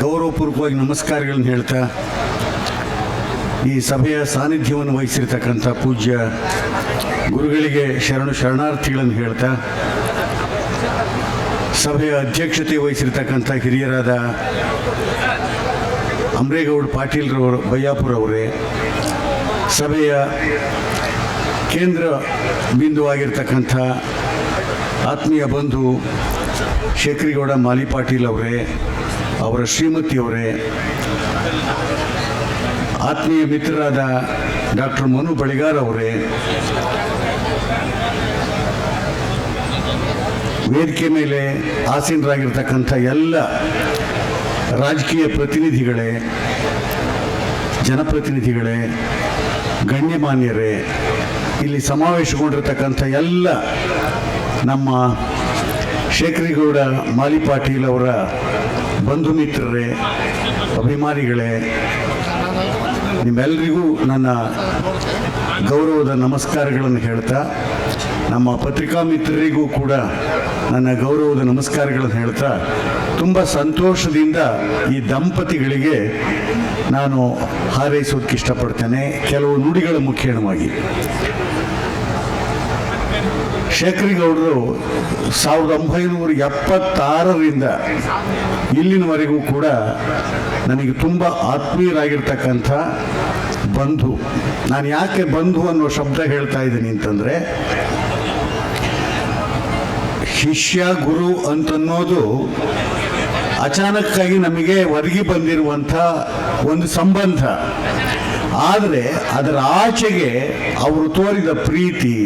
ಗೌರವಪೂರ್ವಕವಾಗಿ ನಮಸ್ಕಾರಗಳನ್ನು ಹೇಳ್ತಾ, ಈ ಸಭೆಯ ಸಾನ್ನಿಧ್ಯವನ್ನು ವಹಿಸಿರ್ತಕ್ಕಂಥ ಪೂಜ್ಯ ಗುರುಗಳಿಗೆ ಶರಣು ಶರಣಾರ್ಥಿಗಳನ್ನು ಹೇಳ್ತಾ, ಸಭೆಯ ಅಧ್ಯಕ್ಷತೆ ವಹಿಸಿರ್ತಕ್ಕಂಥ ಹಿರಿಯರಾದ ಅಮ್ರೇಗೌಡ ಪಾಟೀಲ್ರವರು ಬಯ್ಯಾಪುರ ಅವರೇ ಸಭೆಯ ಕೇಂದ್ರ ಬಿಂದುವಾಗಿರ್ತಕ್ಕಂಥ ಆತ್ಮೀಯ ಬಂಧು ಶೇಖರಿಗೌಡ ಮಾಲಿ ಪಾಟೀಲ್ ಅವರೇ, ಅವರ ಶ್ರೀಮತಿಯವರೇ ಆತ್ಮೀಯ ಮಿತ್ರರಾದ ಡಾಕ್ಟರ್ ಮನು ಬಳಿಗಾರ್ ಅವರೇ, ವೇದಿಕೆ ಮೇಲೆ ಆಸೀನರಾಗಿರ್ತಕ್ಕಂಥ ಎಲ್ಲ ರಾಜಕೀಯ ಪ್ರತಿನಿಧಿಗಳೇ, ಜನಪ್ರತಿನಿಧಿಗಳೇ, ಗಣ್ಯಮಾನ್ಯರೇ, ಇಲ್ಲಿ ಸಮಾವೇಶಗೊಂಡಿರ್ತಕ್ಕಂಥ ಎಲ್ಲ ನಮ್ಮ ಶೇಖರಿಗೌಡ, ಮಾಲಿ ಪಾಟೀಲ್ ಅವರ ಬಂಧು ಮಿತ್ರರೇ, ಅಭಿಮಾನಿಗಳೇ ನಿಮ್ಮೆಲ್ಲರಿಗೂ ನನ್ನ ಗೌರವದ ನಮಸ್ಕಾರಗಳನ್ನು ಹೇಳ್ತಾ, ನಮ್ಮ ಪತ್ರಿಕಾ ಮಿತ್ರರಿಗೂ ಕೂಡ ನನ್ನ ಗೌರವದ ನಮಸ್ಕಾರಗಳನ್ನು ಹೇಳ್ತಾ, ತುಂಬ ಸಂತೋಷದಿಂದ ಈ ದಂಪತಿಗಳಿಗೆ ನಾನು ಹಾರೈಸೋದಕ್ಕೆ ಇಷ್ಟಪಡ್ತೇನೆ. ಕೆಲವು ನುಡಿಗಳ ಮುಖೇಣವಾಗಿ ಶೇಖರಿಗೌಡರು ಸಾವಿರದ ಒಂಬೈನೂರ ಎಪ್ಪತ್ತಾರರಿಂದ ಇಲ್ಲಿನವರೆಗೂ ಕೂಡ ನನಗೆ ತುಂಬ ಆತ್ಮೀಯರಾಗಿರ್ತಕ್ಕಂಥ ಬಂಧು. ನಾನು ಯಾಕೆ ಬಂಧು ಅನ್ನೋ ಶಬ್ದ ಹೇಳ್ತಾ ಇದ್ದೀನಿ ಅಂತಂದರೆ, ಶಿಷ್ಯ ಗುರು ಅಂತನ್ನೋದು ಅಚಾನಕ್ಕಾಗಿ ನಮಗೆ ಒದಗಿ ಬಂದಿರುವಂಥ ಒಂದು ಸಂಬಂಧ. ಆದರೆ ಅದರ ಆಚೆಗೆ ಅವರು ತೋರಿದ ಪ್ರೀತಿ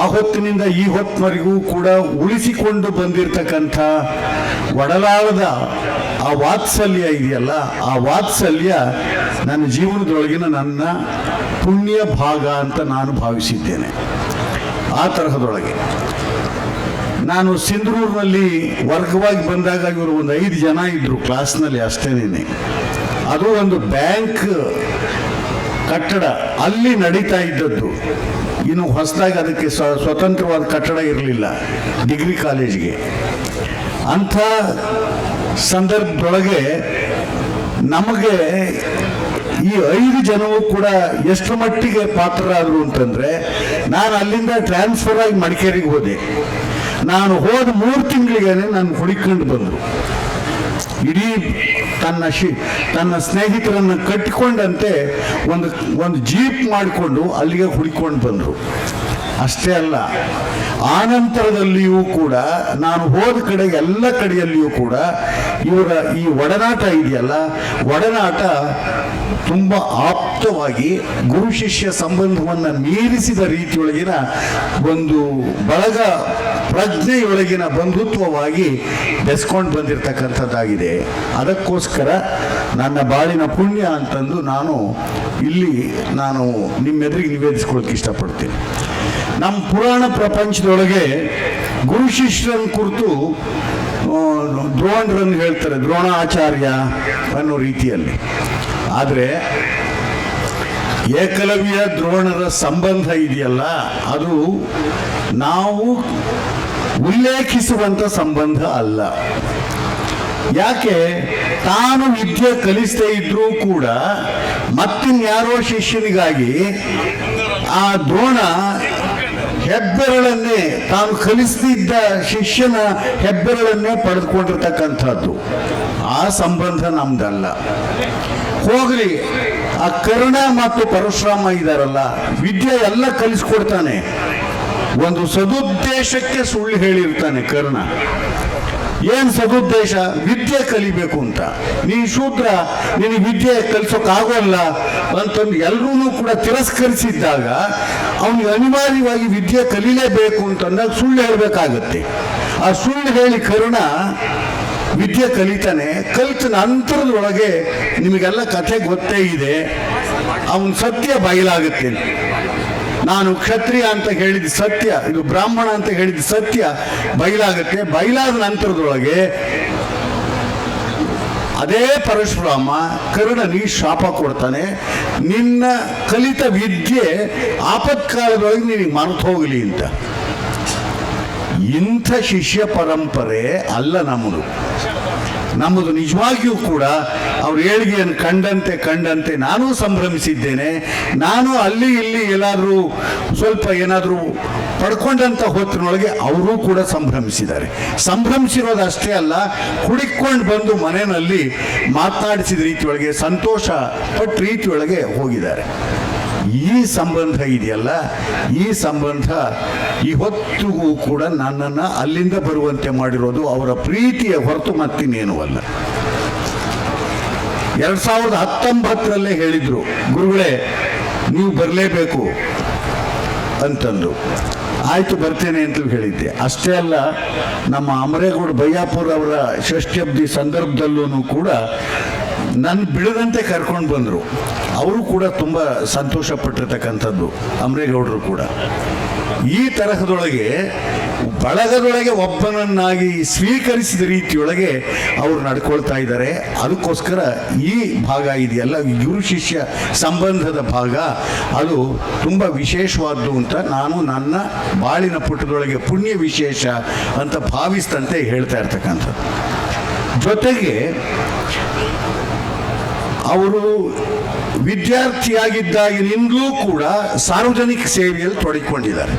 ಆ ಹೊತ್ತಿನಿಂದ ಈ ಹೊತ್ತಿನವರೆಗೂ ಕೂಡ ಉಳಿಸಿಕೊಂಡು ಬಂದಿರತಕ್ಕಂಥ ಒಡಲಾಳದ ಆ ವಾತ್ಸಲ್ಯ ಇದೆಯಲ್ಲ, ಆ ವಾತ್ಸಲ್ಯ ನನ್ನ ಜೀವನದೊಳಗಿನ ನನ್ನ ಪುಣ್ಯ ಭಾಗ ಅಂತ ನಾನು ಭಾವಿಸಿದ್ದೇನೆ. ಆ ತರಹದೊಳಗೆ. ನಾನು ಸಿಂಧೂರಿನಲ್ಲಿ ವರ್ಗವಾಗಿ ಬಂದಾಗ ಇವರು ಒಂದು ಐದು ಜನ ಇದ್ದರು ಕ್ಲಾಸ್ನಲ್ಲಿ ಅಷ್ಟೇನೇನೆ. ಅದು ಒಂದು ಬ್ಯಾಂಕ್ ಕಟ್ಟಡ, ಅಲ್ಲಿ ನಡೀತಾ ಇದ್ದದ್ದು. ಇನ್ನು ಹೊಸದಾಗಿ ಅದಕ್ಕೆ ಸ್ವ- ಸ್ವತಂತ್ರವಾದ ಕಟ್ಟಡ ಇರಲಿಲ್ಲ ಡಿಗ್ರಿ ಕಾಲೇಜ್ಗೆ. ಅಂಥ ಸಂದರ್ಭದೊಳಗೆ ನಮಗೆ ಈ ಐದು ಜನವು ಕೂಡ ಎಷ್ಟು ಮಟ್ಟಿಗೆ ಪಾತ್ರರಾದರು ಅಂತಂದರೆ ನಾನು ಅಲ್ಲಿಂದ ಟ್ರಾನ್ಸ್ಫರ್ ಆಗಿ ಮಡಿಕೇರಿಗೆ ಹೋದೆ. ನಾನು ಹೋದ ಮೂರು ತಿಂಗಳಿಗೇನೆ ನಾನು ಹುಡುಕೊಂಡು ಬಂದರು ಇಡೀ ತನ್ನ ಶಿ ತನ್ನ ಸ್ನೇಹಿತರನ್ನು ಕಟ್ಟಿಕೊಂಡಂತೆ ಒಂದು ಒಂದು ಜೀಪ್ ಮಾಡಿಕೊಂಡು ಅಲ್ಲಿಗೆ ಹುಡುಕೊಂಡು ಬಂದರು. ಅಷ್ಟೇ ಅಲ್ಲ, ಆನಂತರದಲ್ಲಿಯೂ ಕೂಡ, ನಾನು ಹೋದ ಕಡೆ, ಎಲ್ಲ ಕಡೆಯಲ್ಲಿಯೂ ಕೂಡ ಇವರ ಈ ಒಡನಾಟ ಇದೆಯಲ್ಲ, ಒಡನಾಟ ತುಂಬ ಆಪ್ತವಾಗಿ ಗುರು ಶಿಷ್ಯ ಸಂಬಂಧವನ್ನು ಮೀರಿಸಿದ ರೀತಿಯೊಳಗಿನ ಒಂದು ಬಳಗ ಪ್ರಜ್ಞೆಯೊಳಗಿನ ಬಂಧುತ್ವವಾಗಿ ಬೆಸ್ಕೊಂಡು ಬಂದಿರತಕ್ಕಂಥದ್ದಾಗಿದೆ. ಅದಕ್ಕೋಸ್ಕರ ನನ್ನ ಬಾಳಿನ ಪುಣ್ಯ ಅಂತಂದು ನಾನು ಇಲ್ಲಿ ನಾನು ನಿಮ್ಮೆದುರಿಗೆ ನಿವೇದಿಸ್ಕೊಳ್ಳೋಕೆ ಇಷ್ಟಪಡ್ತೀನಿ. ನಮ್ಮ ಪುರಾಣ ಪ್ರಪಂಚದೊಳಗೆ ಗುರು ಶಿಷ್ಯರನ್ನು ಕುರಿತು ದ್ರೋಣರನ್ನು ಹೇಳ್ತಾರೆ, ದ್ರೋಣಾಚಾರ್ಯ ಅನ್ನೋ ರೀತಿಯಲ್ಲಿ. ಆದರೆ, ಏಕಲವ್ಯ ದ್ರೋಣರ ಸಂಬಂಧ ಇದೆಯಲ್ಲ, ಅದು ನಾವು ಉಲ್ಲೇಖಿಸುವಂಥ ಸಂಬಂಧ ಅಲ್ಲ. ಯಾಕೆ? ತಾನು ವಿದ್ಯೆ ಕಲಿಸದೇ ಇದ್ರೂ ಕೂಡ ಮತ್ತಿನ್ಯಾರೋ ಶಿಷ್ಯನಿಗಾಗಿ ಆ ದ್ರೋಣ ಹೆಬ್ಬೆರಳನ್ನೇ ತಾನು ಕಲಿಸ್ತಿದ್ದ ಶಿಷ್ಯನ ಹೆಬ್ಬೆರಳನ್ನೇ ಪಡೆದುಕೊಂಡಿರ್ತಕ್ಕಂಥದ್ದು. ಆ ಸಂಬಂಧ ನಮ್ದಲ್ಲ. ಹೋಗ್ಲಿ, ಆ ಕರ್ಣ ಮತ್ತು ಪರಶುರಾಮ ಇದಾರಲ್ಲ ವಿದ್ಯೆ ಎಲ್ಲ ಕಲಿಸ್ಕೊಡ್ತಾನೆ. ಒಂದು ಸದುದ್ದೇಶಕ್ಕೆ ಸುಳ್ಳು ಹೇಳಿರ್ತಾನೆ ಕರ್ಣ. ಏನ್ ಸದುದ್ದೇಶ ವಿದ್ಯೆ ಕಲಿಬೇಕು ಅಂತ. ನೀ ಶೂದ್ರ, ನಿನಗೆ ವಿದ್ಯೆ ಕಲಿಸೋಕ್ಕಾಗೋಲ್ಲ ಅಂತಂದು ಎಲ್ಲರೂ ಕೂಡ ತಿರಸ್ಕರಿಸಿದ್ದಾಗ ಅವನಿಗೆ ಅನಿವಾರ್ಯವಾಗಿ ವಿದ್ಯೆ ಕಲೀಲೇಬೇಕು ಅಂತಂದಾಗ ಸುಳ್ಳು ಹೇಳಬೇಕಾಗತ್ತೆ. ಆ ಸುಳ್ಳು ಹೇಳಿ ಕರುಣ ವಿದ್ಯೆ ಕಲಿತಾನೆ, ಕಲಿತ ನಂತರದೊಳಗೆ ನಿಮಗೆಲ್ಲ ಕಥೆ ಗೊತ್ತೇ ಇದೆ. ಅವನ ಸತ್ಯ ಬಯಲಾಗುತ್ತೆ. ನಾನು ಕ್ಷತ್ರಿಯ ಅಂತ ಹೇಳಿದ ಸತ್ಯ, ಇದು ಬ್ರಾಹ್ಮಣ ಅಂತ ಹೇಳಿದ ಸತ್ಯ ಬಯಲಾಗುತ್ತೆ. ಬಯಲಾದ ನಂತರದೊಳಗೆ ಅದೇ ಪರಶುರಾಮ ಕರ್ಣನಿಗೆ ಶಾಪ ಕೊಡ್ತಾನೆ. ನಿನ್ನ ಕಲಿತ ವಿದ್ಯೆ ಆಪತ್ಕಾಲದೊಳಗೆ ನಿನಗೆ ಮರೆತು ಹೋಗಲಿ ಅಂತ. ಇಂಥ ಶಿಷ್ಯ ಪರಂಪರೆ ಅಲ್ಲ ನಮ್ಮದು. ನಮ್ಮದು ನಿಜವಾಗಿಯೂ ಕೂಡ ಅವ್ರ ಏಳಿಗೆಯನ್ನು ಕಂಡಂತೆ ಕಂಡಂತೆ ನಾನು ಸಂಭ್ರಮಿಸಿದ್ದೇನೆ. ನಾನು ಅಲ್ಲಿ ಇಲ್ಲಿ ಎಲ್ಲಾದರೂ ಸ್ವಲ್ಪ ಏನಾದರೂ ಪಡ್ಕೊಂಡಂಥ ಹೊತ್ತಿನೊಳಗೆ ಅವರೂ ಕೂಡ ಸಂಭ್ರಮಿಸಿದ್ದಾರೆ. ಸಂಭ್ರಮಿಸಿರೋದು ಅಷ್ಟೇ ಅಲ್ಲ ಹುಡುಕೊಂಡು ಬಂದು ಮನೆಯಲ್ಲಿ ಮಾತನಾಡಿಸಿದ ರೀತಿಯೊಳಗೆ, ಸಂತೋಷ ಪಟ್ಟ ರೀತಿಯೊಳಗೆ ಹೋಗಿದ್ದಾರೆ. ಈ ಸಂಬಂಧ ಇದೆಯಲ್ಲ? ಈ ಸಂಬಂಧ ಇವತ್ತಿಗೂ ಕೂಡ ನನ್ನನ್ನು ಅಲ್ಲಿಂದ ಬರುವಂತೆ ಮಾಡಿರೋದು ಅವರ ಪ್ರೀತಿಯ ಹೊರತು ಮತ್ತಿನ್ನೇನು ಅಲ್ಲ. ಎರಡು ಸಾವಿರದ ಹತ್ತೊಂಬತ್ತರಲ್ಲೇ ಹೇಳಿದ್ರು, ಗುರುಗಳೇ, ನೀವು ಬರಲೇಬೇಕು ಅಂತಂದು ಆಯ್ತು, ಬರ್ತೇನೆ ಅಂತ ಹೇಳಿದ್ದೆ. ಅಷ್ಟೇ ಅಲ್ಲ, ನಮ್ಮ ಅಮರೇಗೌಡ ಬಯ್ಯಾಪುರ ಅವರ ಷಷ್ಠ್ಯಬ್ದಿ ಸಂದರ್ಭದಲ್ಲೂ ಕೂಡ ನನ್ನ ಬಿಡದಂತೆ ಕರ್ಕೊಂಡು ಬಂದರು. ಅವರು ಕೂಡ ತುಂಬ ಸಂತೋಷ ಪಟ್ಟಿರ್ತಕ್ಕಂಥದ್ದು ಅಮರೇಗೌಡರು ಕೂಡ. ಈ ತರಹದೊಳಗೆ, ಬಳಗದೊಳಗೆ ಒಬ್ಬನನ್ನಾಗಿ ಸ್ವೀಕರಿಸಿದ ರೀತಿಯೊಳಗೆ ಅವರು ನಡ್ಕೊಳ್ತಾ ಇದ್ದಾರೆ. ಅದಕ್ಕೋಸ್ಕರ ಈ ಭಾಗ ಇದೆಯಲ್ಲ ಗುರು ಶಿಷ್ಯ ಸಂಬಂಧದ ಭಾಗ. ಅದು ತುಂಬ ವಿಶೇಷವಾದ್ದು ಅಂತ ನಾನು ನನ್ನ ಬಾಳಿನ ಪುಟದೊಳಗೆ ಪುಣ್ಯ ವಿಶೇಷ ಅಂತ ಭಾವಿಸ್ತಂತೆ ಹೇಳ್ತಾ ಇರ್ತಕ್ಕಂಥದ್ದು. ಜೊತೆಗೆ ಅವರು ವಿದ್ಯಾರ್ಥಿಯಾಗಿದ್ದಾಗಿನಿಂದಲೂ ಕೂಡ ಸಾರ್ವಜನಿಕ ಸೇವೆಯಲ್ಲಿ ತೊಡಗಿಕೊಂಡಿದ್ದಾರೆ.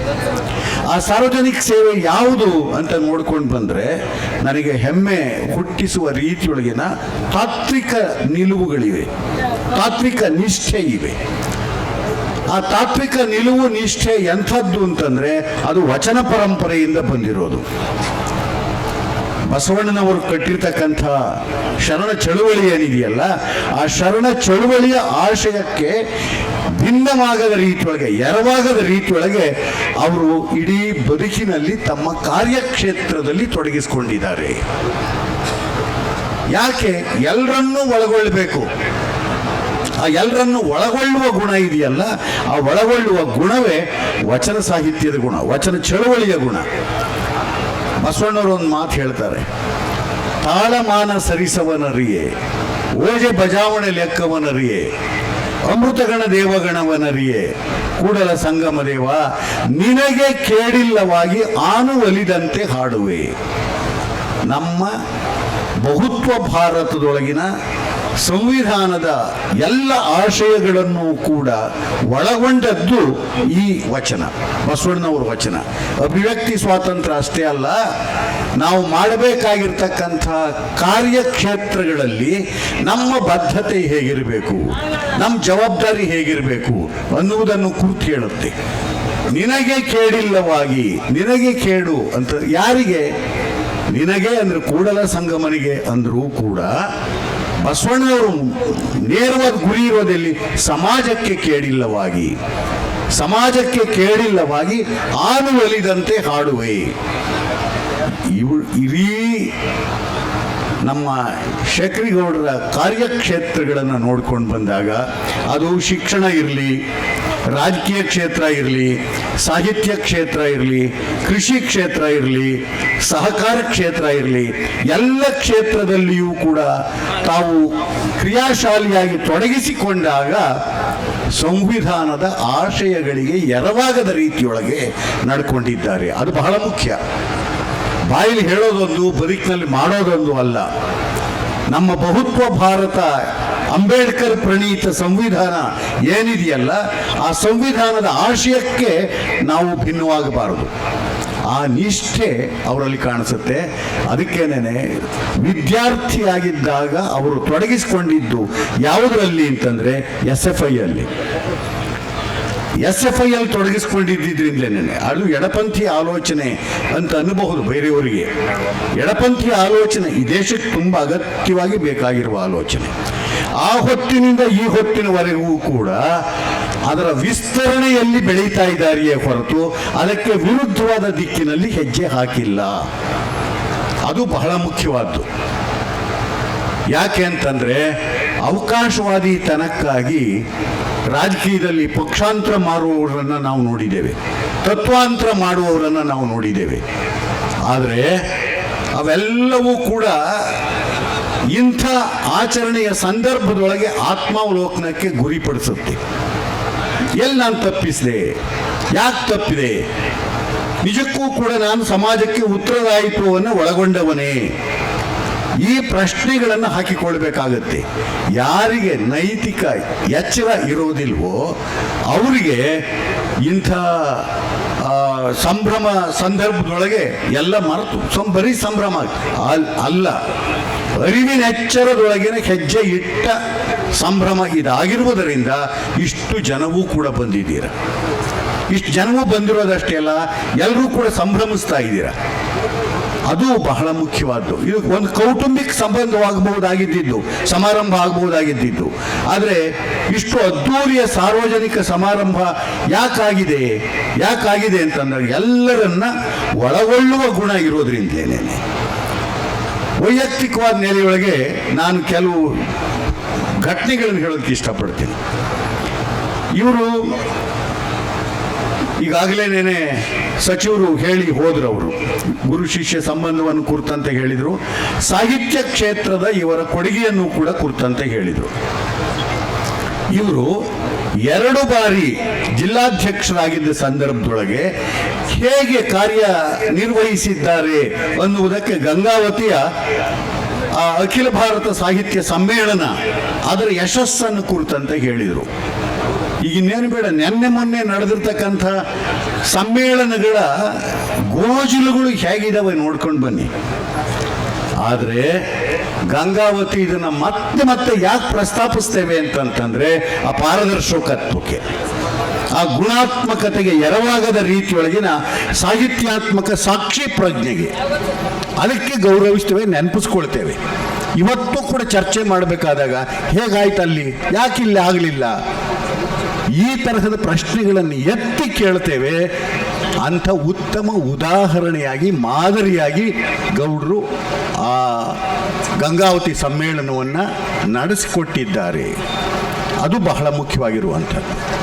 ಆ ಸಾರ್ವಜನಿಕ ಸೇವೆ ಯಾವುದು ಅಂತ ನೋಡ್ಕೊಂಡು ಬಂದರೆ ನನಗೆ ಹೆಮ್ಮೆ ಹುಟ್ಟಿಸುವ ರೀತಿಯೊಳಗಿನ ತಾತ್ವಿಕ ನಿಲುವುಗಳಿವೆ. ತಾತ್ವಿಕ ನಿಷ್ಠೆ ಇವೆ. ಆ ತಾತ್ವಿಕ ನಿಲುವು ನಿಷ್ಠೆ ಎಂಥದ್ದು ಅಂತಂದರೆ ಅದು ವಚನ ಪರಂಪರೆಯಿಂದ ಬಂದಿರೋದು. ಬಸವಣ್ಣನವರು ಕಟ್ಟಿರ್ತಕ್ಕಂಥ ಶರಣ ಚಳುವಳಿ ಏನಿದೆಯಲ್ಲ, ಆ ಶರಣ ಚಳುವಳಿಯ ಆಶಯಕ್ಕೆ ಭಿನ್ನವಾಗದ ರೀತಿಯೊಳಗೆ, ಎರವಾಗದ ರೀತಿಯೊಳಗೆ ಅವರು ಇಡೀ ಬದುಕಿನಲ್ಲಿ ತಮ್ಮ ಕಾರ್ಯಕ್ಷೇತ್ರದಲ್ಲಿ ತೊಡಗಿಸಿಕೊಂಡಿದ್ದಾರೆ. ಯಾಕೆ? ಎಲ್ಲರನ್ನೂ ಒಳಗೊಳ್ಳಬೇಕು ಆ ಎಲ್ಲರನ್ನು ಒಳಗೊಳ್ಳುವ ಗುಣ ಇದೆಯಲ್ಲ, ಆ ಒಳಗೊಳ್ಳುವ ಗುಣವೇ ವಚನ ಸಾಹಿತ್ಯದ ಗುಣ, ವಚನ ಚಳುವಳಿಯ ಗುಣ. ಬಸವಣ್ಣವರು ಒಂದು ಮಾತು ಹೇಳ್ತಾರೆ. ತಾಳಮಾನ ಸರಿಸವನರಿಯೇ ಓಜೆ ಬಜಾವಣೆ ಲೆಕ್ಕವನರಿಯೇ ಅಮೃತಗಣ ದೇವಗಣವನರಿಯೇ ಕೂಡಲ ಸಂಗಮ ದೇವ, ನಿನಗೆ ಕೇಳಿಲ್ಲವಾಗಿ ಆನು ಒಲಿದಂತೆ ಹಾಡುವೆ. ನಮ್ಮ ಬಹುತ್ವ ಭಾರತದೊಳಗಿನ ಸಂವಿಧಾನದ ಎಲ್ಲ ಆಶಯಗಳನ್ನು ಕೂಡ ಒಳಗೊಂಡದ್ದು ಈ ವಚನ, ಬಸವಣ್ಣನವರ ವಚನ. ಅಭಿವ್ಯಕ್ತಿ ಸ್ವಾತಂತ್ರ್ಯ ಅಷ್ಟೇ ಅಲ್ಲ, ನಾವು ಮಾಡಬೇಕಾಗಿರ್ತಕ್ಕಂಥ ಕಾರ್ಯಕ್ಷೇತ್ರಗಳಲ್ಲಿ ನಮ್ಮ ಬದ್ಧತೆ ಹೇಗಿರಬೇಕು, ನಮ್ಮ ಜವಾಬ್ದಾರಿ ಹೇಗಿರಬೇಕು ಅನ್ನುವುದನ್ನು ಕುರಿತು ಹೇಳುತ್ತೆ. ನಿನಗೆ ಕೇಳಿಲ್ಲವಾಗಿ, ನಿನಗೆ ಕೇಡು ಅಂತ ಯಾರಿಗೆ? ನಿನಗೆ ಅಂದ್ರೆ ಕೂಡಲ ಸಂಗಮನಿಗೆ ಅಂದರೂ ಕೂಡ ಬಸವಣ್ಣನವರು ನೇರವಾದ ಗುರಿ ಇರೋದಲ್ಲಿ ಸಮಾಜಕ್ಕೆ ಕೇಳಿಲ್ಲವಾಗಿ ಸಮಾಜಕ್ಕೆ ಕೇಳಿಲ್ಲವಾಗಿ ಆನು ಒಲಿದಂತೆ ಹಾಡುವೆ. ಇವು ಇಡೀ ನಮ್ಮ ಶೇಖರಿಗೌಡರ ಕಾರ್ಯಕ್ಷೇತ್ರಗಳನ್ನು ನೋಡ್ಕೊಂಡು ಬಂದಾಗ ಅದು ಶಿಕ್ಷಣ ಇರಲಿ ರಾಜಕೀಯ ಕ್ಷೇತ್ರ ಇರಲಿ, ಸಾಹಿತ್ಯ ಕ್ಷೇತ್ರ ಇರಲಿ, ಕೃಷಿ ಕ್ಷೇತ್ರ ಇರಲಿ, ಸಹಕಾರ ಕ್ಷೇತ್ರ ಇರಲಿ, ಎಲ್ಲ ಕ್ಷೇತ್ರದಲ್ಲಿಯೂ ಕೂಡ ತಾವು ಕ್ರಿಯಾಶಾಲಿಯಾಗಿ ತೊಡಗಿಸಿಕೊಂಡಾಗ ಸಂವಿಧಾನದ ಆಶಯಗಳಿಗೆ ಎರವಾಗದ ರೀತಿಯೊಳಗೆ ನಡ್ಕೊಂಡಿದ್ದಾರೆ. ಅದು ಬಹಳ ಮುಖ್ಯ. ಬಾಯಲ್ಲಿ ಹೇಳೋದೊಂದು, ಬದುಕಿನಲ್ಲಿ ಮಾಡೋದೊಂದು ಅಲ್ಲ. ನಮ್ಮ ಬಹುತ್ವ ಭಾರತ ಅಂಬೇಡ್ಕರ್ ಪ್ರಣೀತ ಸಂವಿಧಾನ ಏನಿದೆಯಲ್ಲ, ಆ ಸಂವಿಧಾನದ ಆಶಯಕ್ಕೆ ನಾವು ಭಿನ್ನವಾಗಬಾರದು. ಆ ನಿಷ್ಠೆ ಅವರಲ್ಲಿ ಕಾಣಿಸುತ್ತೆ. ಅದಕ್ಕೇನೆ ವಿದ್ಯಾರ್ಥಿಯಾಗಿದ್ದಾಗ ಅವರು ತೊಡಗಿಸಿಕೊಂಡಿದ್ದು ಯಾವುದರಲ್ಲಿ ಅಂತಂದ್ರೆ ಎಸ್ ಎಫ್ ಐ ಅಲ್ಲಿ. ಎಸ್ ಎಫ್ ಐ ಅಲ್ಲಿ ತೊಡಗಿಸ್ಕೊಂಡಿದ್ದರಿಂದಲೇನೆ ಅದು ಎಡಪಂಥಿ ಆಲೋಚನೆ ಅಂತ ಅನ್ನಬಹುದು ಬೇರೆಯವರಿಗೆ. ಎಡಪಂಥಿ ಆಲೋಚನೆ ಈ ದೇಶಕ್ಕೆ ತುಂಬ ಅಗತ್ಯವಾಗಿ ಬೇಕಾಗಿರುವ ಆಲೋಚನೆ. ಆ ಹೊತ್ತಿನಿಂದ ಈ ಹೊತ್ತಿನವರೆಗೂ ಕೂಡ ಅದರ ವಿಸ್ತರಣೆಯಲ್ಲಿ ಬೆಳೀತಾ ಇದ್ದಾರೆಯೇ ಹೊರತು ಅದಕ್ಕೆ ವಿರುದ್ಧವಾದ ದಿಕ್ಕಿನಲ್ಲಿ ಹೆಜ್ಜೆ ಹಾಕಿಲ್ಲ. ಅದು ಬಹಳ ಮುಖ್ಯವಾದ್ದು. ಯಾಕೆ ಅಂತಂದ್ರೆ ಅವಕಾಶವಾದಿ ತನಕ್ಕಾಗಿ ರಾಜಕೀಯದಲ್ಲಿ ಪಕ್ಷಾಂತರ ಮಾಡುವವರನ್ನ ನಾವು ನೋಡಿದ್ದೇವೆ. ತತ್ವಾಂತರ ಮಾಡುವವರನ್ನ ನಾವು ನೋಡಿದ್ದೇವೆ. ಆದರೆ ಅವೆಲ್ಲವೂ ಕೂಡ ಇಂಥ ಆಚರಣೆಯ ಸಂದರ್ಭದೊಳಗೆ ಆತ್ಮಾವಲೋಕನಕ್ಕೆ ಗುರಿಪಡಿಸುತ್ತೆ ಎಲ್ಲಿ ನಾನು ತಪ್ಪಿಸಿದೆ? ಯಾಕೆ ತಪ್ಪಿದೆ? ನಿಜಕ್ಕೂ ಕೂಡ ನಾನು ಸಮಾಜಕ್ಕೆ ಉತ್ತರದಾಯಿತ್ವವನ್ನು ಒಳಗೊಂಡವನೇ. ಈ ಪ್ರಶ್ನೆಗಳನ್ನು ಹಾಕಿಕೊಳ್ಬೇಕಾಗತ್ತೆ. ಯಾರಿಗೆ ನೈತಿಕ ಎಚ್ಚರ ಇರೋದಿಲ್ವೋ ಅವರಿಗೆ ಇಂಥ ಸಂಭ್ರಮ ಸಂದರ್ಭದೊಳಗೆ ಎಲ್ಲ ಮರೆತು ಸಂ ಬರೀ ಸಂಭ್ರಮ ಅಲ್- ಅಲ್ಲ. ಅರಿವಿನ ಎಚ್ಚರದೊಳಗಿನ ಹೆಜ್ಜೆ ಇಟ್ಟ ಸಂಭ್ರಮ ಇದಾಗಿರುವುದರಿಂದ ಇಷ್ಟು ಜನವೂ ಕೂಡ ಬಂದಿದ್ದೀರ? ಇಷ್ಟು ಜನವೂ ಬಂದಿರೋದಷ್ಟೇ ಅಲ್ಲ ಎಲ್ಲರೂ ಕೂಡ ಸಂಭ್ರಮಿಸ್ತಾ ಇದ್ದೀರಾ? ಅದು ಬಹಳ ಮುಖ್ಯವಾದ್ದು. ಇದು ಒಂದು ಕೌಟುಂಬಿಕ ಸಂಬಂಧವಾಗಬಹುದಾಗಿದ್ದು ಸಮಾರಂಭ ಆಗಬಹುದಾಗಿದ್ದು ಆದರೆ ಇಷ್ಟು ಅದ್ಧೂರಿಯ ಸಾರ್ವಜನಿಕ ಸಮಾರಂಭ ಯಾಕಾಗಿದೆ ಯಾಕಾಗಿದೆ ಅಂತಂದ್ರೆ ಎಲ್ಲರನ್ನ ಒಳಗೊಳ್ಳುವ ಗುಣ ಇರೋದ್ರಿಂದಲೇನೆ ವೈಯಕ್ತಿಕವಾದ ನೆಲೆಯೊಳಗೆ ನಾನು ಕೆಲವು ಘಟನೆಗಳನ್ನು ಹೇಳೋದಕ್ಕೆ ಇಷ್ಟಪಡ್ತೀನಿ. ಇವರು ಈಗಾಗಲೇನೇ ಸಚಿವರು ಹೇಳಿ ಹೋದ್ರು ಅವರು ಗುರು ಶಿಷ್ಯ ಸಂಬಂಧವನ್ನು ಕುರಿತಂತೆ ಹೇಳಿದರು. ಸಾಹಿತ್ಯ ಕ್ಷೇತ್ರದ ಇವರ ಕೊಡುಗೆಯನ್ನು ಕೂಡ ಕುರಿತಂತೆ ಹೇಳಿದರು. ಇವರು ಎರಡು ಬಾರಿ ಜಿಲ್ಲಾಧ್ಯಕ್ಷರಾಗಿದ್ದ ಸಂದರ್ಭದೊಳಗೆ ಹೇಗೆ ಕಾರ್ಯ ನಿರ್ವಹಿಸಿದ್ದಾರೆ ಅನ್ನುವುದಕ್ಕೆ ಗಂಗಾವತಿಯ ಆ, ಅಖಿಲ ಭಾರತ ಸಾಹಿತ್ಯ ಸಮ್ಮೇಳನ ಅದರ ಯಶಸ್ಸನ್ನು ಕುರಿತಂತೆ ಹೇಳಿದರು. ಈಗ ಇನ್ನೇನು ಬೇಡ ನೆನ್ನೆ ಮೊನ್ನೆ ನಡೆದಿರ್ತಕ್ಕಂಥ ಸಮ್ಮೇಳನಗಳ ಗೋಜಲುಗಳು ಹೇಗಿದ್ದಾವೆ ನೋಡ್ಕೊಂಡು ಬನ್ನಿ. ಆದರೆ ಗಂಗಾವತಿ ಇದನ್ನ ಮತ್ತೆ ಮತ್ತೆ ಯಾಕೆ ಪ್ರಸ್ತಾಪಿಸ್ತೇವೆ ಅಂತಂತಂದ್ರೆ ಆ ಪಾರದರ್ಶಕತ್ವಕ್ಕೆ ಆ ಗುಣಾತ್ಮಕತೆಗೆ ಎರವಾಗದ ರೀತಿಯೊಳಗಿನ ಸಾಹಿತ್ಯಾತ್ಮಕ ಸಾಕ್ಷಿ ಪ್ರಜ್ಞೆಗೆ. ಅದಕ್ಕೆ ಗೌರವಿಸ್ತೇವೆ, ನೆನಪಿಸ್ಕೊಳ್ತೇವೆ. ಇವತ್ತು ಕೂಡ ಚರ್ಚೆ ಮಾಡಬೇಕಾದಾಗ ಹೇಗಾಯ್ತು ಅಲ್ಲಿ ಯಾಕಿಲ್ಲಿ ಆಗಲಿಲ್ಲ? ಈ ತರಹದ ಪ್ರಶ್ನೆಗಳನ್ನು ಎತ್ತಿ ಕೇಳ್ತೇವೆ. ಅಂಥ ಉತ್ತಮ ಉದಾಹರಣೆಯಾಗಿ, ಮಾದರಿಯಾಗಿ ಗೌಡರು ಆ ಗಂಗಾವತಿ ಸಮ್ಮೇಳನವನ್ನು ನಡೆಸಿಕೊಟ್ಟಿದ್ದಾರೆ. ಅದು ಬಹಳ ಮುಖ್ಯವಾಗಿರುವಂಥದ್ದು.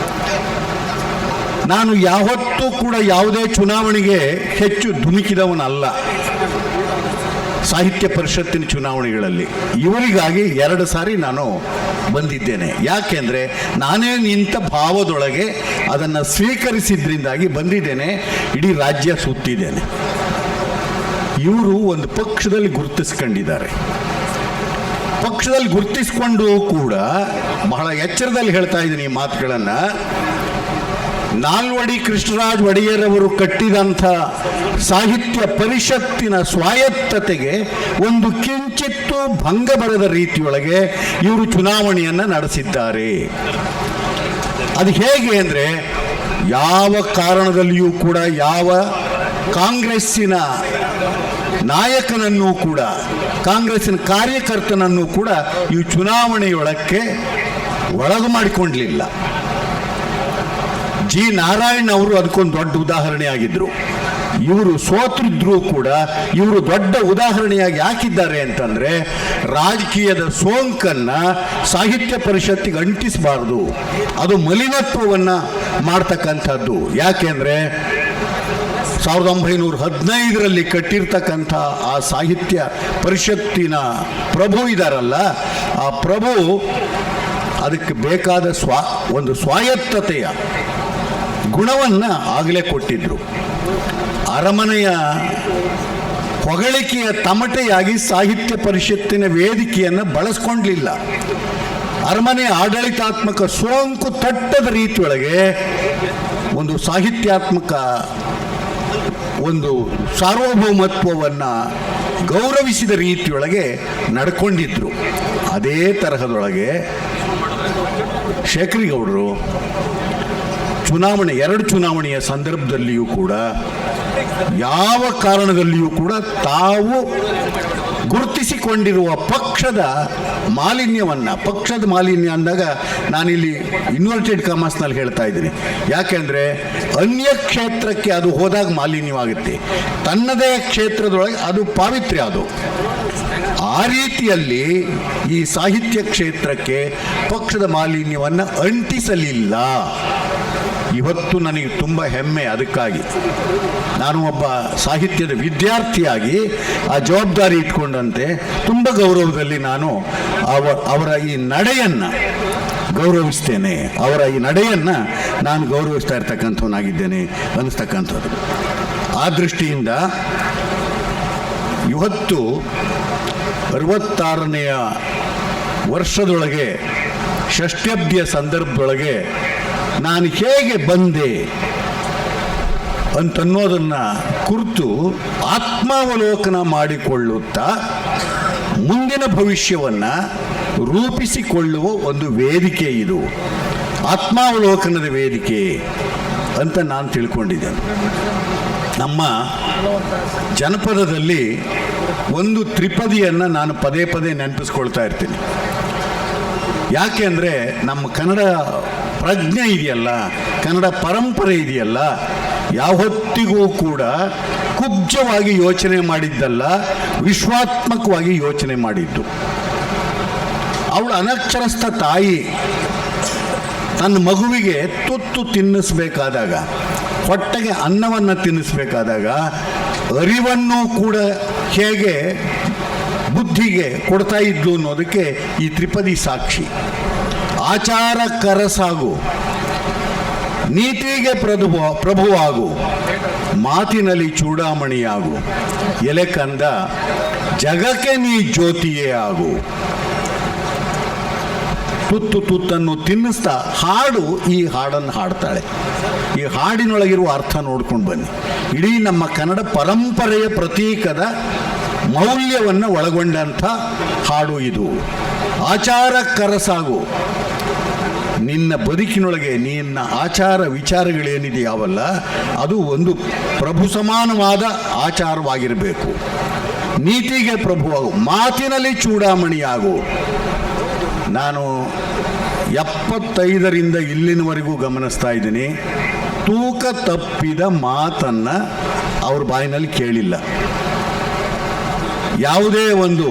ನಾನು ಯಾವತ್ತೂ ಕೂಡ ಯಾವುದೇ ಚುನಾವಣೆಗೆ ಹೆಚ್ಚು ಧುಮುಕಿದವನಲ್ಲ. ಸಾಹಿತ್ಯ ಪರಿಷತ್ತಿನ ಚುನಾವಣೆಗಳಲ್ಲಿ ಇವರಿಗಾಗಿ ಎರಡು ಸಾರಿ ನಾನು ಬಂದಿದ್ದೇನೆ. ಯಾಕೆಂದರೆ ನಾನೇ ನಿಂತ ಭಾವದೊಳಗೆ ಅದನ್ನು ಸ್ವೀಕರಿಸಿದ್ರಿಂದಾಗಿ ಬಂದಿದ್ದೇನೆ, ಇಡೀ ರಾಜ್ಯ ಸುತ್ತಿದ್ದೇನೆ. ಇವರು ಒಂದು ಪಕ್ಷದಲ್ಲಿ ಗುರುತಿಸ್ಕೊಂಡಿದ್ದಾರೆ. ಪಕ್ಷದಲ್ಲಿ ಗುರುತಿಸಿಕೊಂಡು ಕೂಡ ಬಹಳ ಎಚ್ಚರದಲ್ಲಿ ಹೇಳ್ತಾ ಇದ್ದೀನಿ ಈ ಮಾತುಗಳನ್ನು. ನಾಲ್ವಡಿ ಕೃಷ್ಣರಾಜ್ ಒಡೆಯರ್ ಅವರು ಕಟ್ಟಿದಂಥ ಸಾಹಿತ್ಯ ಪರಿಷತ್ತಿನ ಸ್ವಾಯತ್ತತೆಗೆ ಒಂದು ಕಿಂಚಿತ್ತು ಭಂಗ ಬರದ ರೀತಿಯೊಳಗೆ ಇವರು ಚುನಾವಣೆಯನ್ನು ನಡೆಸಿದ್ದಾರೆ. ಅದು ಹೇಗೆ ಅಂದರೆ ಯಾವ ಕಾರಣದಲ್ಲಿಯೂ ಕೂಡ, ಯಾವ ಕಾಂಗ್ರೆಸ್ಸಿನ ನಾಯಕನನ್ನು ಕೂಡ, ಕಾಂಗ್ರೆಸ್ಸಿನ ಕಾರ್ಯಕರ್ತನನ್ನು ಕೂಡ ಈ ಚುನಾವಣೆಯೊಳಕ್ಕೆ ಒಳಗು ಮಾಡಿಕೊಳ್ಳಲಿಲ್ಲ ಜಿ ನಾರಾಯಣ್ ಅವರು ಅದಕ್ಕೊಂದು ದೊಡ್ಡ ಉದಾಹರಣೆ ಆಗಿದ್ರು. ಇವರು ಸೋತಿದ್ರು ಕೂಡ ಇವರು ದೊಡ್ಡ ಉದಾಹರಣೆಯಾಗಿ ಹಾಕಿದ್ದಾರೆ ಅಂತಂದ್ರೆ ರಾಜಕೀಯದ ಸೋಂಕನ್ನ ಸಾಹಿತ್ಯ ಪರಿಷತ್ತಿಗೆ ಅಂಟಿಸಬಾರದು. ಅದು ಮಲಿನತ್ವವನ್ನು ಮಾಡ್ತಕ್ಕಂಥದ್ದು. ಯಾಕೆಂದ್ರೆ ಸಾವಿರದ ಒಂಬೈನೂರ ಹದಿನೈದರಲ್ಲಿ ಕಟ್ಟಿರ್ತಕ್ಕಂಥ ಆ ಸಾಹಿತ್ಯ ಪರಿಷತ್ತಿನ ಪ್ರಭು ಇದಾರಲ್ಲ, ಆ ಪ್ರಭು ಅದಕ್ಕೆ ಬೇಕಾದ ಸ್ವಾ, ಒಂದು ಸ್ವಾಯತ್ತತೆಯ ಗುಣವನ್ನು ಆಗಲೇ ಕೊಟ್ಟಿದ್ರು. ಅರಮನೆಯ ಹೊಗಳಿಕೆಯ ತಮಟೆಯಾಗಿ ಸಾಹಿತ್ಯ ಪರಿಷತ್ತಿನ ವೇದಿಕೆಯನ್ನು ಬಳಸ್ಕೊಂಡ್ಲಿಲ್ಲ ಅರಮನೆ ಆಡಳಿತಾತ್ಮಕ ಸೋಂಕು ತಟ್ಟದ ರೀತಿಯೊಳಗೆ ಒಂದು ಸಾಹಿತ್ಯಾತ್ಮಕ ಒಂದು ಸಾರ್ವಭೌಮತ್ವವನ್ನು ಗೌರವಿಸಿದ ರೀತಿಯೊಳಗೆ ನಡ್ಕೊಂಡಿದ್ರು. ಅದೇ ತರಹದೊಳಗೆ ಶೇಖರಿಗೌಡರು ಚುನಾವಣೆ, ಎರಡು ಚುನಾವಣೆಯ ಸಂದರ್ಭದಲ್ಲಿಯೂ ಕೂಡ, ಯಾವ ಕಾರಣದಲ್ಲಿಯೂ ಕೂಡ ತಾವು ಗುರುತಿಸಿಕೊಂಡಿರುವ ಪಕ್ಷದ ಮಾಲಿನ್ಯವನ್ನು, ಪಕ್ಷದ ಮಾಲಿನ್ಯ ಅಂದಾಗ ನಾನಿಲ್ಲಿ ಇನ್ವರ್ಟೆಡ್ ಕಾಮರ್ಸ್ನಲ್ಲಿ ಹೇಳ್ತಾ ಇದ್ದೀನಿ. ಯಾಕೆಂದರೆ ಅನ್ಯ ಕ್ಷೇತ್ರಕ್ಕೆ ಅದು ಹೋದಾಗ ಮಾಲಿನ್ಯವಾಗುತ್ತೆ. ತನ್ನದೇ ಕ್ಷೇತ್ರದೊಳಗೆ ಅದು ಪಾವಿತ್ರ್ಯ ಅದು. ಆ ರೀತಿಯಲ್ಲಿ ಈ ಸಾಹಿತ್ಯ ಕ್ಷೇತ್ರಕ್ಕೆ ಪಕ್ಷದ ಮಾಲಿನ್ಯವನ್ನು ಅಂಟಿಸಲಿಲ್ಲ. ಇವತ್ತು ನನಗೆ ತುಂಬ ಹೆಮ್ಮೆ ಅದಕ್ಕಾಗಿ. ನಾನು ಒಬ್ಬ ಸಾಹಿತ್ಯದ ವಿದ್ಯಾರ್ಥಿಯಾಗಿ ಆ ಜವಾಬ್ದಾರಿ ಇಟ್ಕೊಂಡಂತೆ ತುಂಬ ಗೌರವದಲ್ಲಿ ನಾನು ಅವ, ಅವರ ಈ ನಡೆಯನ್ನು ಗೌರವಿಸ್ತೇನೆ. ಅವರ ಈ ನಡೆಯನ್ನು ನಾನು ಗೌರವಿಸ್ತಾ ಇರ್ತಕ್ಕಂಥವನಾಗಿದ್ದೇನೆ ಅನ್ನಿಸ್ತಕ್ಕಂಥದ್ದು. ಆ ದೃಷ್ಟಿಯಿಂದ ಇವತ್ತು ಅರವತ್ತಾರನೆಯ ವರ್ಷದೊಳಗೆ ಷಷ್ಠ್ಯಬ್ದಿಯ ಸಂದರ್ಭದೊಳಗೆ ನಾನು ಹೇಗೆ ಬಂದೆ ಅಂತನ್ನೋದನ್ನ ಕುರಿತು ಆತ್ಮಾವಲೋಕನ ಮಾಡಿಕೊಳ್ಳುತ್ತಾ ಮುಂದಿನ ಭವಿಷ್ಯವನ್ನ ರೂಪಿಸಿಕೊಳ್ಳುವ ಒಂದು ವೇದಿಕೆ ಇದು. ಆತ್ಮಾವಲೋಕನದ ವೇದಿಕೆ ಅಂತ ನಾನು ತಿಳ್ಕೊಂಡಿದ್ದೇನೆ. ನಮ್ಮ ಜನಪದದಲ್ಲಿ ಒಂದು ತ್ರಿಪದಿಯನ್ನು ನಾನು ಪದೇ ಪದೇ ನೆನಪಿಸ್ಕೊಳ್ತಾ ಇರ್ತೀನಿ. ಯಾಕೆ ಅಂದರೆ ನಮ್ಮ ಕನ್ನಡ ಪ್ರಜ್ಞೆ ಇದೆಯಲ್ಲ, ಕನ್ನಡ ಪರಂಪರೆ ಇದೆಯಲ್ಲ ಯಾವತ್ತಿಗೂ ಕೂಡ ಕುಬ್ಜವಾಗಿ ಯೋಚನೆ ಮಾಡಿದ್ದಲ್ಲ, ವಿಶ್ವಾತ್ಮಕವಾಗಿ ಯೋಚನೆ ಮಾಡಿದ್ದು. ಅವಳು ಅನಕ್ಷರಸ್ಥ ತಾಯಿ, ತನ್ನ ಮಗುವಿಗೆ ತುತ್ತು ತಿನ್ನಿಸ್ಬೇಕಾದಾಗ, ಹೊಟ್ಟೆಗೆ ಅನ್ನವನ್ನು ತಿನ್ನಿಸ್ಬೇಕಾದಾಗ, ಅರಿವನ್ನು ಕೂಡ ಹೇಗೆ ಬುದ್ಧಿಗೆ ಕೊಡ್ತಾ ಇದ್ಲು ಅನ್ನೋದಕ್ಕೆ ಈ ತ್ರಿಪದಿ ಸಾಕ್ಷಿ. ಆಚಾರ ಕರಸಾಗು ನೀತಿಗೆ ಪ್ರಭು ಪ್ರಭುವಾಗು, ಮಾತಿನಲ್ಲಿ ಚೂಡಾಮಣಿಯಾಗು, ಎಲೆ ಕಂದ ಜಗಕ್ಕೆ ನೀ ಜ್ಯೋತಿಯೇ ಆಗು. ತುತ್ತು ತುತ್ತನ್ನು ತಿನ್ನಿಸ್ತಾ ಹಾಡು ಈ ಹಾಡನ್ನು ಹಾಡ್ತಾಳೆ. ಈ ಹಾಡಿನೊಳಗಿರುವ ಅರ್ಥ ನೋಡ್ಕೊಂಡು ಬನ್ನಿ. ಇಡೀ ನಮ್ಮ ಕನ್ನಡ ಪರಂಪರೆಯ ಪ್ರತೀಕದ ಮೌಲ್ಯವನ್ನು ಒಳಗೊಂಡಂಥ ಹಾಡು ಇದು. ಆಚಾರ ಕರಸಾಗು ನಿನ್ನ ಬದುಕಿನೊಳಗೆ ನಿನ್ನ ಆಚಾರ ವಿಚಾರಗಳೇನಿದೆಯಾವಲ್ಲ, ಅದು ಒಂದು ಪ್ರಭು ಸಮಾನವಾದ ಆಚಾರವಾಗಿರಬೇಕು. ನೀತಿಗೆ ಪ್ರಭುವಾಗು, ಮಾತಿನಲ್ಲಿ ಚೂಡಾಮಣಿಯಾಗು. ನಾನು ಎಪ್ಪತ್ತೈದರಿಂದ ಇಲ್ಲಿನವರೆಗೂ ಗಮನಿಸ್ತಾ ಇದ್ದೀನಿ. ತೂಕ ತಪ್ಪಿದ ಮಾತನ್ನು ಅವ್ರ ಬಾಯಿನಲ್ಲಿ ಕೇಳಿಲ್ಲ. ಯಾವುದೇ ಒಂದು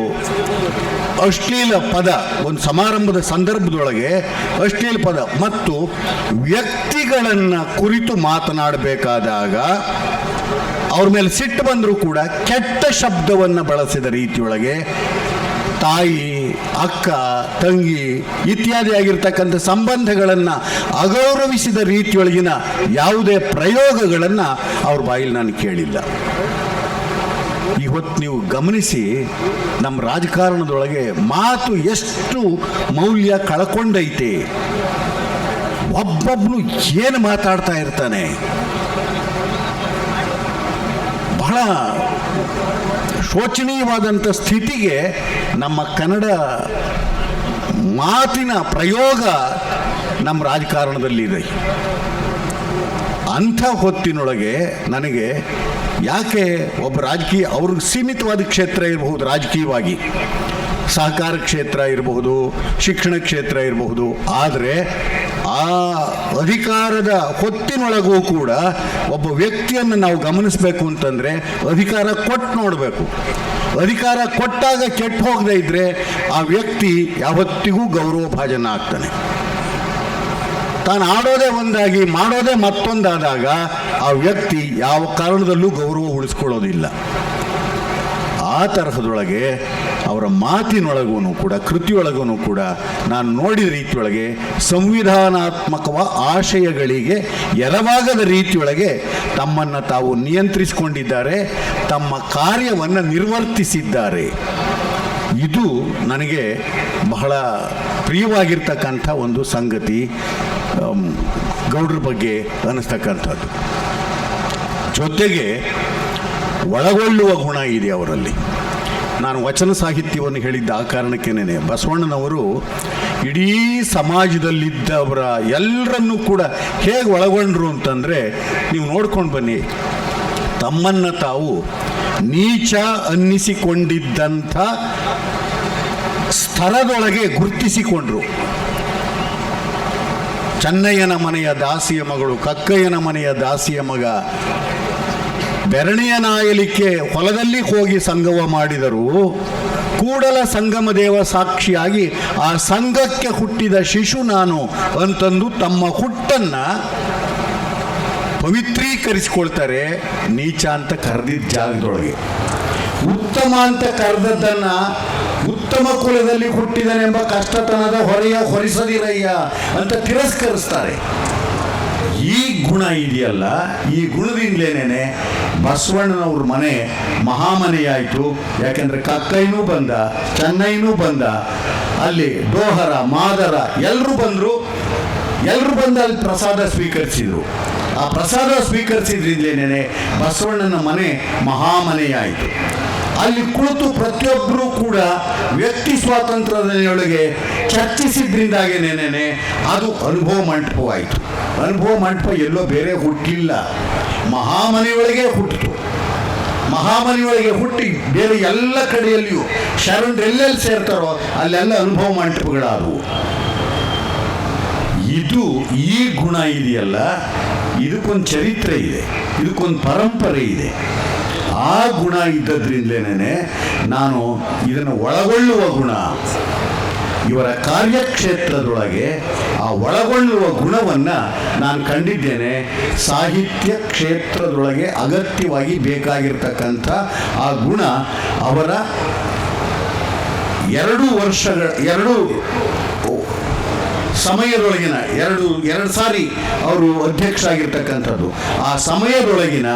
ಅಶ್ಲೀಲ ಪದ, ಒಂದು ಸಮಾರಂಭದ ಸಂದರ್ಭದೊಳಗೆ ಅಶ್ಲೀಲ ಪದ ಮತ್ತು ವ್ಯಕ್ತಿಗಳನ್ನು ಕುರಿತು ಮಾತನಾಡಬೇಕಾದಾಗ ಅವ್ರ ಮೇಲೆ ಸಿಟ್ಟು ಬಂದರೂ ಕೂಡ ಕೆಟ್ಟ ಶಬ್ದವನ್ನು ಬಳಸಿದ ರೀತಿಯೊಳಗೆ ತಾಯಿ, ಅಕ್ಕ, ತಂಗಿ ಇತ್ಯಾದಿ ಆಗಿರ್ತಕ್ಕಂಥ ಸಂಬಂಧಗಳನ್ನು ಅಗೌರವಿಸಿದ ರೀತಿಯೊಳಗಿನ ಯಾವುದೇ ಪ್ರಯೋಗಗಳನ್ನು ಅವ್ರ ಬಾಯಿಲಿ ನಾನು ಕೇಳಿಲ್ಲ. ಇವತ್ತು ನೀವು ಗಮನಿಸಿ ನಮ್ಮ ರಾಜಕಾರಣದೊಳಗೆ ಮಾತು ಎಷ್ಟು ಮೌಲ್ಯ ಕಳ್ಕೊಂಡೈತೆ. ಒಬ್ಬೊಬ್ಬನು ಏನು ಮಾತಾಡ್ತಾ ಇರ್ತಾನೆ. ಬಹಳ ಶೋಚನೀಯವಾದಂಥ ಸ್ಥಿತಿಗೆ ನಮ್ಮ ಕನ್ನಡ ಮಾತಿನ ಪ್ರಯೋಗ ನಮ್ಮ ರಾಜಕಾರಣದಲ್ಲಿದೆ. ಅಂಥ ಹೊತ್ತಿನೊಳಗೆ ನನಗೆ ಯಾಕೆ ಒಬ್ಬ ರಾಜಕೀಯ ಅವ್ರಿಗೆ ಸೀಮಿತವಾದ ಕ್ಷೇತ್ರ ಇರಬಹುದು, ರಾಜಕೀಯವಾಗಿ. ಸಹಕಾರ ಕ್ಷೇತ್ರ ಇರಬಹುದು, ಶಿಕ್ಷಣ ಕ್ಷೇತ್ರ ಇರಬಹುದು. ಆದರೆ ಆ ಅಧಿಕಾರದ ಹೊತ್ತಿನೊಳಗೂ ಕೂಡ ಒಬ್ಬ ವ್ಯಕ್ತಿಯನ್ನು ನಾವು ಗಮನಿಸಬೇಕು ಅಂತಂದರೆ ಅಧಿಕಾರ ಕೊಟ್ಟು ನೋಡಬೇಕು. ಅಧಿಕಾರ ಕೊಟ್ಟಾಗ ಕೆಟ್ಟು ಹೋಗದೇ ಇದ್ದರೆ ಆ ವ್ಯಕ್ತಿ ಯಾವತ್ತಿಗೂ ಗೌರವ ಭಾಜನ ಆಗ್ತಾನೆ. ತಾನು ಆಡೋದೇ ಒಂದಾಗಿ, ಮಾಡೋದೇ ಮತ್ತೊಂದಾದಾಗ ಆ ವ್ಯಕ್ತಿ ಯಾವ ಕಾರಣದಲ್ಲೂ ಗೌರವ ಉಳಿಸ್ಕೊಳ್ಳೋದಿಲ್ಲ. ಆ ತರಹದೊಳಗೆ ಅವರ ಮಾತಿನೊಳಗೂ ಕೂಡ ಕೃತಿಯೊಳಗೂ ಕೂಡ ನಾನು ನೋಡಿದ ರೀತಿಯೊಳಗೆ ಸಂವಿಧಾನಾತ್ಮಕವ ಆಶಯಗಳಿಗೆ ಎರವಾಗದ ರೀತಿಯೊಳಗೆ ತಮ್ಮನ್ನು ತಾವು ನಿಯಂತ್ರಿಸಿಕೊಂಡಿದ್ದಾರೆ, ತಮ್ಮ ಕಾರ್ಯವನ್ನು ನಿರ್ವರ್ತಿಸಿದ್ದಾರೆ. ಇದು ನನಗೆ ಬಹಳ ಪ್ರಿಯವಾಗಿರ್ತಕ್ಕಂಥ ಒಂದು ಸಂಗತಿ. ಗೌಡ್ರ ಬಗ್ಗೆ ಅನ್ನಿಸ್ತಕ್ಕಂಥದ್ದು ಜೊತೆಗೆ ಒಳಗೊಳ್ಳುವ ಗುಣ ಇದೆ ಅವರಲ್ಲಿ. ನಾನು ವಚನ ಸಾಹಿತ್ಯವನ್ನು ಹೇಳಿದ್ದ ಆ ಕಾರಣಕ್ಕೇನೆ ಬಸವಣ್ಣನವರು ಇಡೀ ಸಮಾಜದಲ್ಲಿದ್ದವರ ಎಲ್ಲರನ್ನೂ ಕೂಡ ಹೇಗೆ ಒಳಗೊಂಡ್ರು ಅಂತಂದರೆ, ನೀವು ನೋಡ್ಕೊಂಡು ಬನ್ನಿ, ತಮ್ಮನ್ನು ತಾವು ನೀಚ ಅನ್ನಿಸಿಕೊಂಡಿದ್ದಂಥ ಸ್ಥಳದೊಳಗೆ ಗುರುತಿಸಿಕೊಂಡ್ರು. ಚೆನ್ನಯ್ಯನ ಮನೆಯ ದಾಸಿಯ ಮಗಳು, ಕಕ್ಕಯ್ಯನ ಮನೆಯ ದಾಸಿಯ ಮಗ. ಬೆರಣಿಯ ನಾಯಲಿಕ್ಕೆ ಹೊಲದಲ್ಲಿ ಹೋಗಿ ಸಂಗವ ಮಾಡಿದರು ಕೂಡಲ ಸಂಗಮ ದೇವ ಸಾಕ್ಷಿಯಾಗಿ ಆ ಸಂಘಕ್ಕೆ ಹುಟ್ಟಿದ ಶಿಶು ನಾನು ಅಂತಂದು ತಮ್ಮ ಹುಟ್ಟನ್ನ ಪವಿತ್ರೀಕರಿಸಿಕೊಳ್ತಾರೆ ನೀಚ ಅಂತ ಕರೆದಿದ್ದ ಜಾಗದೊಳಗೆ. ಉತ್ತಮ ಅಂತ ಕರೆದದ್ದನ್ನ ಉತ್ತಮ ಕುಲದಲ್ಲಿ ಹುಟ್ಟಿದನೆಂಬ ಕಷ್ಟತನದ ಹೊರೆಯ ಹೊರಿಸದಿರಯ್ಯ ಅಂತ ತಿರಸ್ಕರಿಸ್ತಾರೆ. ಈ ಗುಣ ಇದೆಯಲ್ಲ, ಈ ಗುಣದಿಂದಲೇನೆ ಬಸವಣ್ಣನವ್ರ ಮನೆ ಮಹಾಮನೆಯಾಯಿತು. ಯಾಕೆಂದರೆ ಕಕ್ಕೈನೂ ಬಂದ, ಚೆನ್ನೈನೂ ಬಂದ, ಅಲ್ಲಿ ಡೋಹರ ಮಾದರ ಎಲ್ಲರೂ ಬಂದರು. ಎಲ್ಲರೂ ಬಂದು ಅಲ್ಲಿ ಪ್ರಸಾದ ಸ್ವೀಕರಿಸಿದ್ರು. ಆ ಪ್ರಸಾದ ಸ್ವೀಕರಿಸಿದ್ರಿಂದಲೇನೆ ಬಸವಣ್ಣನ ಮನೆ ಮಹಾಮನೆಯಾಯಿತು. ಅಲ್ಲಿ ಕುಳಿತು ಪ್ರತಿಯೊಬ್ಬರೂ ಕೂಡ ವ್ಯಕ್ತಿ ಸ್ವಾತಂತ್ರ್ಯದೊಳಗೆ ಚರ್ಚಿಸಿದ್ರಿಂದಾಗೇನೇನೆ ಅದು ಅನುಭವ ಮಂಟಪವಾಯಿತು. ಅನುಭವ ಮಂಟಪ ಎಲ್ಲೋ ಬೇರೆ ಹುಟ್ಟಿಲ್ಲ. ಮಹಾಮನೆಯೊಳಗೆ ಹುಟ್ಟಿತು. ಮಹಾಮನೆಯೊಳಗೆ ಹುಟ್ಟಿ ಬೇರೆ ಎಲ್ಲ ಕಡೆಯಲ್ಲಿಯೂ ಶರಣರು ಎಲ್ಲೆಲ್ಲಿ ಸೇರ್ತಾರೋ ಅಲ್ಲೆಲ್ಲ ಅನುಭವ ಮಂಟಪಗಳಾದವು. ಇದು ಈ ಗುಣ ಇದೆಯಲ್ಲ? ಇದಕ್ಕೊಂದು ಚರಿತ್ರೆ ಇದೆ, ಇದಕ್ಕೊಂದು ಪರಂಪರೆ ಇದೆ. ಆ ಗುಣ ಇದ್ದದ್ರಿಂದಲೇ ನಾನು ಇದನ್ನು ಒಳಗೊಳ್ಳುವ ಗುಣ, ಇವರ ಕಾರ್ಯಕ್ಷೇತ್ರದೊಳಗೆ ಆ ಒಳಗೊಳ್ಳುವ ಗುಣವನ್ನು ನಾನು ಕಂಡಿದ್ದೇನೆ. ಸಾಹಿತ್ಯ ಕ್ಷೇತ್ರದೊಳಗೆ ಅಗತ್ಯವಾಗಿ ಬೇಕಾಗಿರ್ತಕ್ಕಂಥ ಆ ಗುಣ ಅವರ ಎರಡು ವರ್ಷಗಳ, ಎರಡು ಸಮಯದೊಳಗಿನ ಎರಡು ಎರಡು ಸಾರಿ ಅವರು ಅಧ್ಯಕ್ಷ ಆಗಿರ್ತಕ್ಕಂಥದ್ದು ಆ ಸಮಯದೊಳಗಿನ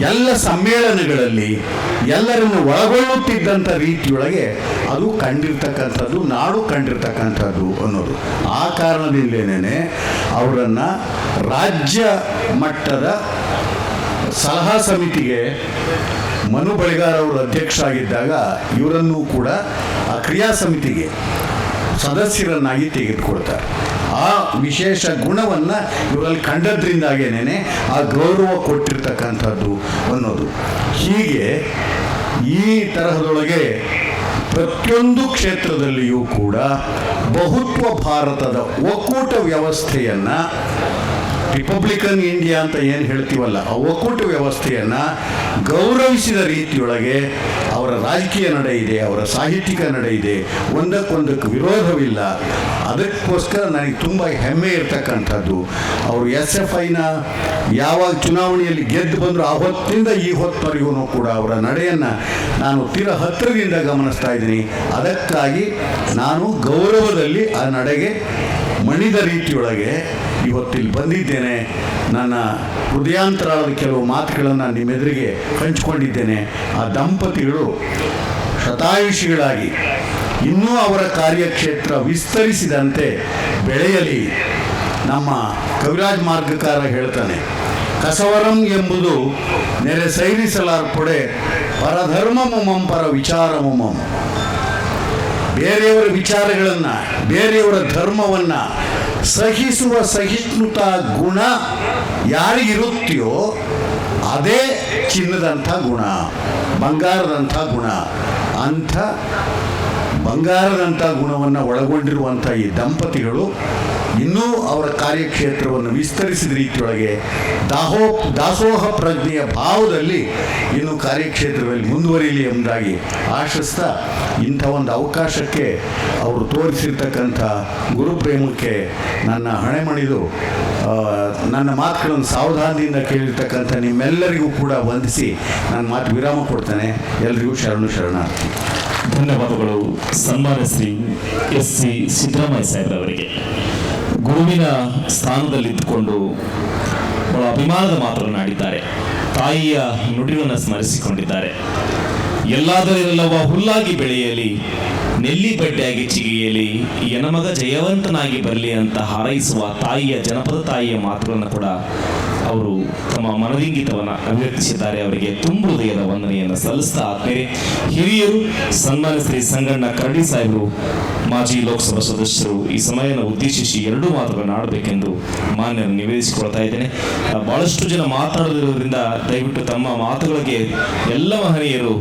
ಎಲ್ಲ ಸಮ್ಮೇಳನಗಳಲ್ಲಿ ಎಲ್ಲರನ್ನು ಒಳಗೊಳ್ಳುತ್ತಿದ್ದಂಥ ರೀತಿಯೊಳಗೆ ಅದು ಕಂಡಿರ್ತಕ್ಕಂಥದ್ದು, ನಾಡು ಕಂಡಿರ್ತಕ್ಕಂಥದ್ದು ಅನ್ನೋದು. ಆ ಕಾರಣದಿಂದಲೇನೇ ಅವರನ್ನು ರಾಜ್ಯ ಮಟ್ಟದ ಸಲಹಾ ಸಮಿತಿಗೆ ಮನು ಬಳಿಗಾರ್ ಅವರು ಅಧ್ಯಕ್ಷ ಆಗಿದ್ದಾಗ ಇವರನ್ನು ಕೂಡ ಆ ಕ್ರಿಯಾ ಸಮಿತಿಗೆ ಸದಸ್ಯರನ್ನಾಗಿ ತೆಗೆದುಕೊಳ್ತಾರೆ ಆ ವಿಶೇಷ ಗುಣವನ್ನು ಇವರಲ್ಲಿ ಕಂಡದ್ರಿಂದಾಗೇನೆ ಆ ಗೌರವ ಕೊಟ್ಟಿರ್ತಕ್ಕಂಥದ್ದು ಅನ್ನೋದು. ಹೀಗೆ ಈ ತರಹದೊಳಗೆ ಪ್ರತಿಯೊಂದು ಕ್ಷೇತ್ರದಲ್ಲಿಯೂ ಕೂಡ ಬಹುತ್ವ ಭಾರತದ ಒಕ್ಕೂಟ ವ್ಯವಸ್ಥೆಯನ್ನು ರಿಪಬ್ಲಿಕನ್ ಇಂಡಿಯಾ ಅಂತ ಏನು ಹೇಳ್ತೀವಲ್ಲ, ಆ ಒಕ್ಕೂಟ ವ್ಯವಸ್ಥೆಯನ್ನು ಗೌರವಿಸಿದ ರೀತಿಯೊಳಗೆ ಅವರ ರಾಜಕೀಯ ನಡೆ ಇದೆ, ಅವರ ಸಾಹಿತ್ಯಿಕ ನಡೆ ಇದೆ. ಒಂದಕ್ಕೊಂದಕ್ಕೆ ವಿರೋಧವಿಲ್ಲ. ಅದಕ್ಕೋಸ್ಕರ ನನಗೆ ತುಂಬ ಹೆಮ್ಮೆ ಇರತಕ್ಕಂಥದ್ದು. ಅವರು ಎಸ್ ಎಫ್ ಐನ ಯಾವಾಗ ಚುನಾವಣೆಯಲ್ಲಿ ಗೆದ್ದು ಬಂದರು ಆ ಹೊತ್ತಿಂದ ಈ ಹೊತ್ತವರೆಗೂ ಕೂಡ ಅವರ ನಡೆಯನ್ನು ನಾನು ತೀರ ಹತ್ತಿರದಿಂದ ಗಮನಿಸ್ತಾ ಇದ್ದೀನಿ. ಅದಕ್ಕಾಗಿ ನಾನು ಗೌರವದಲ್ಲಿ ಆ ನಡೆಗೆ ಮಣಿದ ರೀತಿಯೊಳಗೆ ಇವತ್ತಿಲ್ಲಿ ಬಂದಿದ್ದೇನೆ. ನನ್ನ ಹೃದಯಾಂತರಾಳದ ಕೆಲವು ಮಾತುಗಳನ್ನು ನಿಮ್ಮೆದುರಿಗೆ ಹಂಚಿಕೊಂಡಿದ್ದೇನೆ. ಆ ದಂಪತಿಗಳು ಶತಾಯುಷಿಗಳಾಗಿ ಇನ್ನೂ ಅವರ ಕಾರ್ಯಕ್ಷೇತ್ರ ವಿಸ್ತರಿಸಿದಂತೆ ಬೆಳೆಯಲಿ ನಮ್ಮ ಕವಿರಾಜ್ ಮಾರ್ಗಕಾರ ಹೇಳ್ತಾನೆ. ಕಸವರಂ ಎಂಬುದು ನೆರೆ ಸೈರಿಸಲಾರ್ಪಡೆ ಮೊಮ್ಮಂ ಪರ ವಿಚಾರಮುಮಂ ಬೇರೆಯವರ ವಿಚಾರಗಳನ್ನು, ಬೇರೆಯವರ ಧರ್ಮವನ್ನು ಸಹಿಸುವ ಸಹಿಷ್ಣುತ ಗುಣ ಯಾರಿಗಿರುತ್ತೆಯೋ ಅದೇ ಚಿನ್ನದಂಥ ಗುಣ, ಬಂಗಾರದಂಥ ಗುಣ. ಅಂಥ ಬಂಗಾರದಂಥ ಗುಣವನ್ನು ಒಳಗೊಂಡಿರುವಂಥ ಈ ದಂಪತಿಗಳು ಇನ್ನೂ ಅವರ ಕಾರ್ಯಕ್ಷೇತ್ರವನ್ನು ವಿಸ್ತರಿಸಿದ ರೀತಿಯೊಳಗೆ ದಾಹೋ ದಾಸೋಹ ಪ್ರಜ್ಞೆಯ ಭಾವದಲ್ಲಿ ಇನ್ನು ಕಾರ್ಯಕ್ಷೇತ್ರದಲ್ಲಿ ಮುಂದುವರಿಯಲಿ ಎಂಬುದಾಗಿ ಆಶಿಸ್ತಾ ಇಂಥ ಒಂದು ಅವಕಾಶಕ್ಕೆ ಅವರು ತೋರಿಸಿರ್ತಕ್ಕಂಥ ಗುರುಪ್ರೇಮಕ್ಕೆ ನನ್ನ ಹಣೆ ಮಣಿದು ನನ್ನ ಮಾತುಗಳನ್ನು ಸಾವಧಾನದಿಂದ ಕೇಳಿರ್ತಕ್ಕಂಥ ನಿಮ್ಮೆಲ್ಲರಿಗೂ ಕೂಡ ವಂದಿಸಿ ನಾನು ಮಾತು ವಿರಾಮ ಕೊಡ್ತೇನೆ. ಎಲ್ರಿಗೂ ಶರಣು ಶರಣಾರ್ಥಿ. ಧನ್ಯವಾದಗಳು. ಸನ್ಮಾನ ಶ್ರೀ ಎಸ್ ಸಿ ಸಿದ್ದರಾಮಯ್ಯ ಸಾಹೇಬ್ರವರಿಗೆ. ಗುರುವಿನ ಸ್ಥಾನದಲ್ಲಿದ್ದುಕೊಂಡು ಬಹಳ ಅಭಿಮಾನದ ಮಾತುಗಳನ್ನು ಆಡಿದ್ದಾರೆ. ತಾಯಿಯ ನುಡಿಗಳನ್ನು ಸ್ಮರಿಸಿಕೊಂಡಿದ್ದಾರೆ. ಎಲ್ಲಾದರೆಲ್ಲವ ಹುಲ್ಲಾಗಿ ಬೆಳೆಯಲಿ, ನೆಲ್ಲಿ ಬಡ್ಡೆಯಾಗಿ ಚಿಗಿಯಲಿ ಯನಮಗ ಜಯವಂತನಾಗಿ ಬರಲಿ ಅಂತ ಹಾರೈಸುವ ತಾಯಿಯ, ಜನಪದ ತಾಯಿಯ ಮಾತುಗಳನ್ನು ಕೂಡ ಅವರು ತಮ್ಮ ಮನದಿಂಗಿತವನ್ನು ಅಭಿವ್ಯಕ್ತಿಸಿದ್ದಾರೆ ಅವರಿಗೆ ತುಂಬ ಹೃದಯದ ವಂದನೆಯನ್ನು ಸಲ್ಲಿಸ್ತಾ ಆದ್ಮೇಲೆ ಹಿರಿಯರು ಸನ್ಮಾನ ಶ್ರೀ ಸಂಗಣ್ಣ ಕರಡಿ ಸಾಹೇಬರು, ಮಾಜಿ ಲೋಕಸಭಾ ಸದಸ್ಯರು ಈ ಸಮಯವನ್ನು ಉದ್ದೇಶಿಸಿ ಎರಡು ಮಾತುಗಳನ್ನು ಆಡಬೇಕೆಂದು ಮಾನ್ಯ ನಿವೇದಿಸಿಕೊಳ್ತಾ ಇದ್ದೇನೆ. ಬಹಳಷ್ಟು ಜನ ಮಾತಾಡದಿರೋದ್ರಿಂದ ದಯವಿಟ್ಟು ತಮ್ಮ ಮಾತುಗಳಿಗೆ ಎಲ್ಲ ಮಹನೀಯರು